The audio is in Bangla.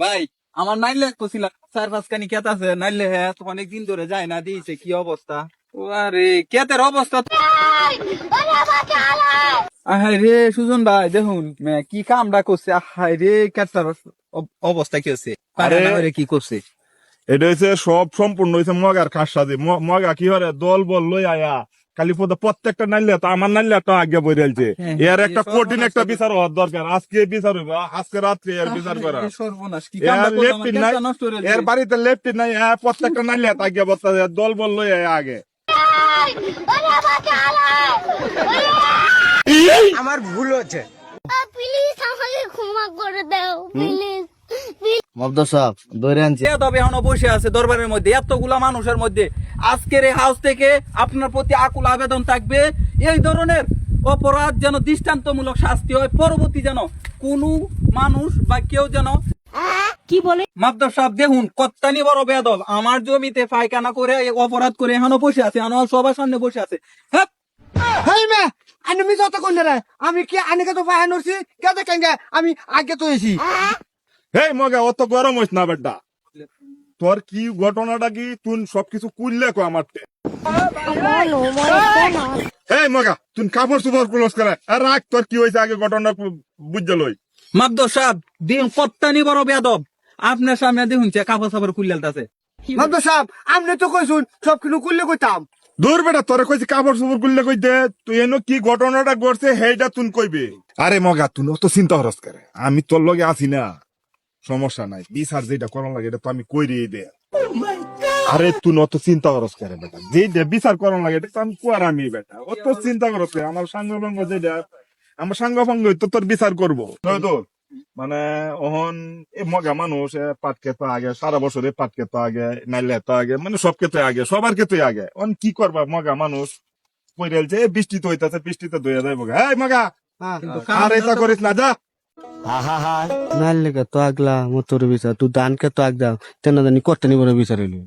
ভাই আমার নাইলে কছিল চার পাঁচ কানি কেত আছে নাইলে হ্যাঁ তো অনেক দিন ধরে যায় না দিয়েছে কি অবস্থা? আরে কেতের অবস্থা আহাই রে সুজন ভাই দেখুন কি কামটা করছে আহাই রে কেতার অব- অবস্থা কি হচ্ছে? আরে- আরে কি করছে? এটা হচ্ছে সব সম্পূর্ণ হয়েছে মগার খাস সাজে ম- মগা কি হরে দল বল লই আয়া। খালি পদ প্রত্যেকটা নাইলে তো আমার নাইলে তো আগে বইরেলছে হ্যাঁ, এর হ্যাঁ, একটা কঠিন একটা বিচার হওয়ার দরকার। আজকে বিচার হইব আজকে রাত্রে এর বিচার করা। আহারে, সর্বনাশ কি এর এর। বাড়িতে লেফটিন নাই প্রত্যেকটা নাইলে তো আগে বত্তা দল বল লই আগে। আমার ভুল হচ্ছে। প্লিজ আমাকে ক্ষমা করে দাও প্লিজ মব্দ সাহেব ধরে আনছি। তবে এখনও বসে আছে দরবারের মধ্যে এতগুলা মানুষের মধ্যে। আজকের এই হাউস থেকে আপনার প্রতি আকুল আবেদন থাকবে। এই ধরনের অপরাধ যেন দৃষ্টান্তমূলক শাস্তি হয় পরবর্তী যেন কোনো মানুষ বা কেউ যেন কি বলে? মাদ্দর সাহেব দেখুন কত্তানি বড় বেদব আমার জমিতে পায়খানা করে এই অপরাধ করে এখনও বসে আছে এখনও সবার সামনে বসে আছে। হ্যাঁ হেই মে আনি মি যত কোন রে। আমি কি আনিকে তো পাহাড় নরছি কে দেখেন গে? আমি আগে তো এসি। হেই মগা অত গরম হইস না বেটা। তোর কি ঘটনাটা কি? তুই সবকিছু কুললে কো আমার এই মগা তুই কাপড় করে। আর রাখ তোর কি হয়েছে আগে ঘটনা বুঝতে লই। মাদ্দর সাহেব দেখুন কত্তানি বড় বেদব আপনার সামনে দেখুন কাপড় সাপড় খুললেলতাছে মব্দ সাহেব আপনি তো কইছুন সব কিছু করলে কইতাম। দূর বেটা তোরে কইছি কাপড় চোপড় খুললে কই দে। তুই এনো কি ঘটনাটা ঘটছে সেইটা তুই কইবে। আরে মগা তুই অত চিন্তা হরস করে? আমি তোর লগে আছি না। সমস্যা নাই। বিচার যেটা করার লাগে এটা তো আমি কইরি দে আরে তুই অত চিন্তা করস করে বেটা? যেটা বিচার করার লাগে এটা তো আমি কুয়ার আমি বেটা। অত চিন্তা করস করে আমার সাঙ্গ ভঙ্গ যেটা আমার সাঙ্গ ভঙ্গ তো তোর বিচার করব। তো মানে ওহন এ মগা মানুষ পাট খেতে আগে সারা বছরে পাট খেতে আগে নাইলে তো আগে মানে সব ক্ষেত্রে আগে সবার ক্ষেত্রে আগে। অন কি করবা মগা মানুষ? পইরেলছে যে বৃষ্টি তো হইতাছে বৃষ্টিতে ধুয়ে যায় মগা এই মগা কিন্তু আর এটা করিস না যা। ಹಾ ಹಾ ಹಾ ತೋ ತೋಗ್ಲಾ ಮತ್ತೂರು ಬೀಸ. ತು ದಾನ್ಕೆ ತೋ ಆಗ್ದ ನಿ ನೀ ಕೊಟ್ಟನಿ ಬರೋ ಬೀಸರಲ್ಲಿ